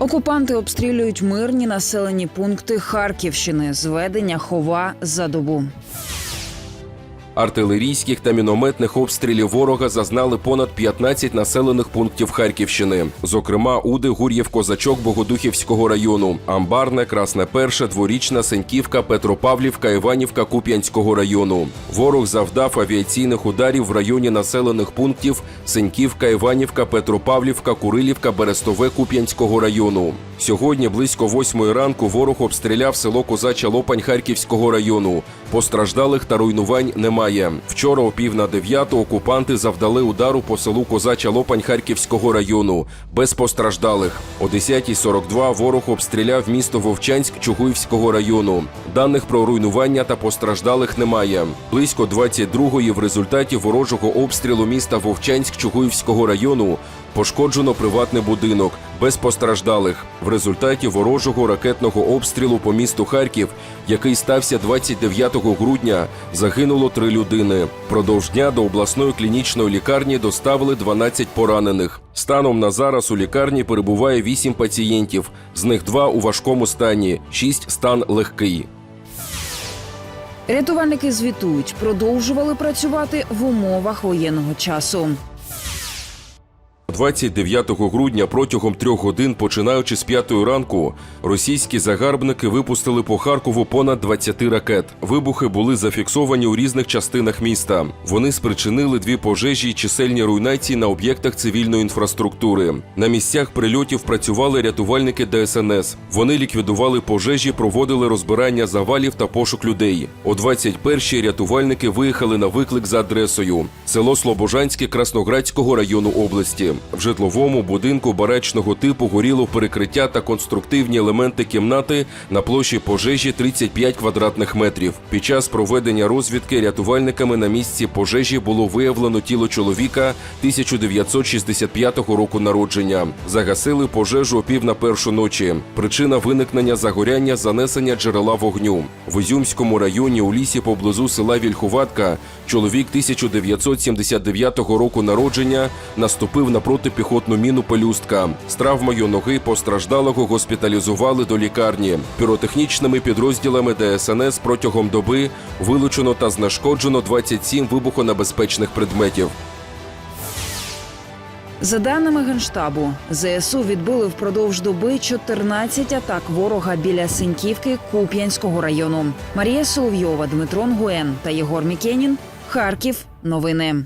Окупанти обстрілюють мирні населені пункти Харківщини. Зведення хова за добу. Артилерійських та мінометних обстрілів ворога зазнали понад 15 населених пунктів Харківщини. Зокрема, Уди, Гур'єв, Козачок, Богодухівського району, Амбарне, Красне Перше, Дворічна, Сеньківка, Петропавлівка, Іванівка, Куп'янського району. Ворог завдав авіаційних ударів в районі населених пунктів Сеньківка, Іванівка, Петропавлівка, Курилівка, Берестове, Куп'янського району. Сьогодні близько восьмої ранку ворог обстріляв село Козача Лопань Харківського району. Постраждалих та руйнувань немає. Вчора о пів на дев'яту окупанти завдали удару по селу Козача Лопань Харківського району без постраждалих. О 10.42 ворог обстріляв місто Вовчанськ Чугуївського району. Даних про руйнування та постраждалих немає. Близько 22-ї в результаті ворожого обстрілу міста Вовчанськ Чугуївського району пошкоджено приватний будинок без постраждалих. В результаті ворожого ракетного обстрілу по місту Харків, який стався 29 грудня, загинуло три людини. Продовж дня до обласної клінічної лікарні доставили 12 поранених. Станом на зараз у лікарні перебуває 8 пацієнтів, з них два у важкому стані, 6 – стан легкий. Рятувальники звітують, продовжували працювати в умовах воєнного часу. 29 грудня протягом трьох годин, починаючи з п'ятої ранку, російські загарбники випустили по Харкову понад 20 ракет. Вибухи були зафіксовані у різних частинах міста. Вони спричинили дві пожежі й чисельні руйнації на об'єктах цивільної інфраструктури. На місцях прильотів працювали рятувальники ДСНС. Вони ліквідували пожежі, проводили розбирання завалів та пошук людей. О 21-й рятувальники виїхали на виклик за адресою село Слобожанське Красноградського району області. В житловому будинку барачного типу горіло перекриття та конструктивні елементи кімнати на площі пожежі 35 квадратних метрів. Під час проведення розвідки рятувальниками на місці пожежі було виявлено тіло чоловіка 1965 року народження. Загасили пожежу о пів на першу ночі. Причина виникнення загоряння занесення джерела вогню. В Ізюмському районі у лісі поблизу села Вільхуватка чоловік 1979 року народження наступив на протипіхотну міну пелюстка. З травмою ноги постраждалого госпіталізували до лікарні. Піротехнічними підрозділами ДСНС протягом доби вилучено та знешкоджено 27 вибухонебезпечних предметів. За даними Генштабу, ЗСУ відбили впродовж доби 14 атак ворога біля Синьківки Куп'янського району. Марія Соловйова, Дмитро Нгуен та Єгор Мікенін. Харків. Новини.